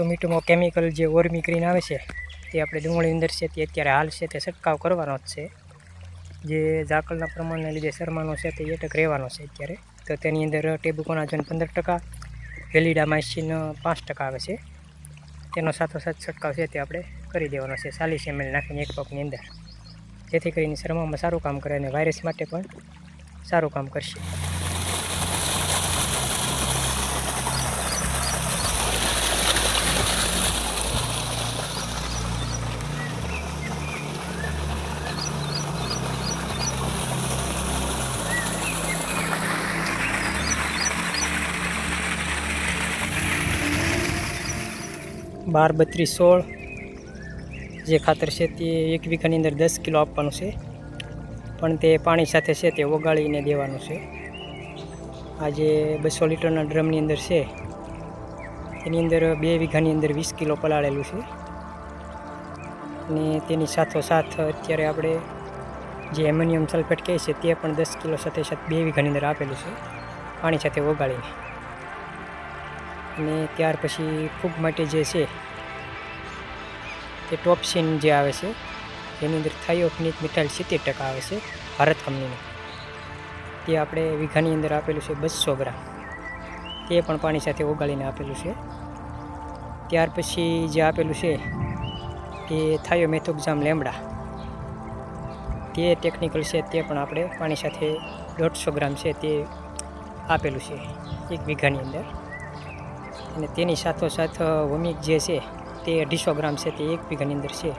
સુમિટોમાં chemical જે ઓર્મી green આવે છે તે આપણે ડુંગળી અંદર છે તે અત્યારે હાલ છે તે છંટકાવ કરવાનો જ છે. જે ઝાકળના પ્રમાણને લીધે શર્માનો છે તે એટક રહેવાનો છે અત્યારે. તો તેની અંદર ટેબુકોનાઝોન પંદર ટકા વેલિડામાઇસિન પાંચ ટકા આવે છે. તેનો સાથોસાથ છંટકાવ છે તે આપણે કરી દેવાનો છે ચાલીસ એમએલ નાખીને એક પગની અંદર. જેથી કરીને શર્મામાં સારું કામ કરે અને વાયરસ માટે પણ સારું કામ કરશે. બાર, બત્રીસ, સોળ, જે ખાતર છે તે એક વીઘાની અંદર દસ કિલો આપવાનું છે. પણ તે પાણી સાથે છે તે ઓગાળીને દેવાનું છે. આ જે બસો લીટરના ડ્રમની અંદર છે, એની અંદર બે વીઘાની અંદર વીસ કિલો પલાળેલું છે. અને તેની સાથોસાથ અત્યારે આપણે જે એમોનિયમ સલ્ફેટ કહે છે તે પણ દસ કિલો સાથે સાથે બે વીઘાની અંદર આપેલું છે, પાણી સાથે ઓગાળીને. અને ત્યાર પછી ફૂગ માટે જે છે તે ટોપસીન જે આવે છે, જેની અંદર થાયોફિનિક મિથાઇલ સિત્તેર ટકા આવે છે, ભારત કંપનીનું. તે આપણે વીઘાની અંદર આપેલું છે બસો ગ્રામ. તે પણ પાણી સાથે ઓગાળીને આપેલું છે. ત્યાર પછી જે આપેલું છે તે થાયોમેથોક્ઝામ લેમડા. તે ટેકનિકલ છે, તે પણ આપણે પાણી સાથે દોઢસો ગ્રામ છે તે આપેલું છે એક વીઘાની અંદર. અને તેની સાથોસાથ વમિક જે છે, તે અઢીસો ગ્રામ છે, તે એક વીઘાની અંદર છે.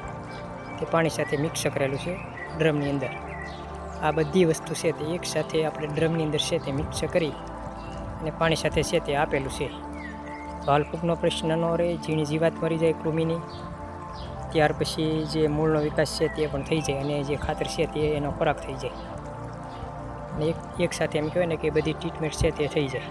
તે પાણી સાથે મિક્સ કરેલું છે ડ્રમની અંદર. આ બધી વસ્તુ છે તે એક સાથે આપણે ડ્રમની અંદર છે તે મિક્સ કરી અને પાણી સાથે છે તે આપેલું છે. તો પ્રશ્ન ન રહે, ઝીણી જીવાત મરી જાય કૃમિની. ત્યાર પછી જે મૂળનો વિકાસ છે તે પણ થઈ જાય અને જે ખાતર છે તે એનો ખોરાક થઈ જાય. અને એક એક સાથે એમ કહેવાય ને કે બધી ટ્રીટમેન્ટ છે તે થઈ જાય.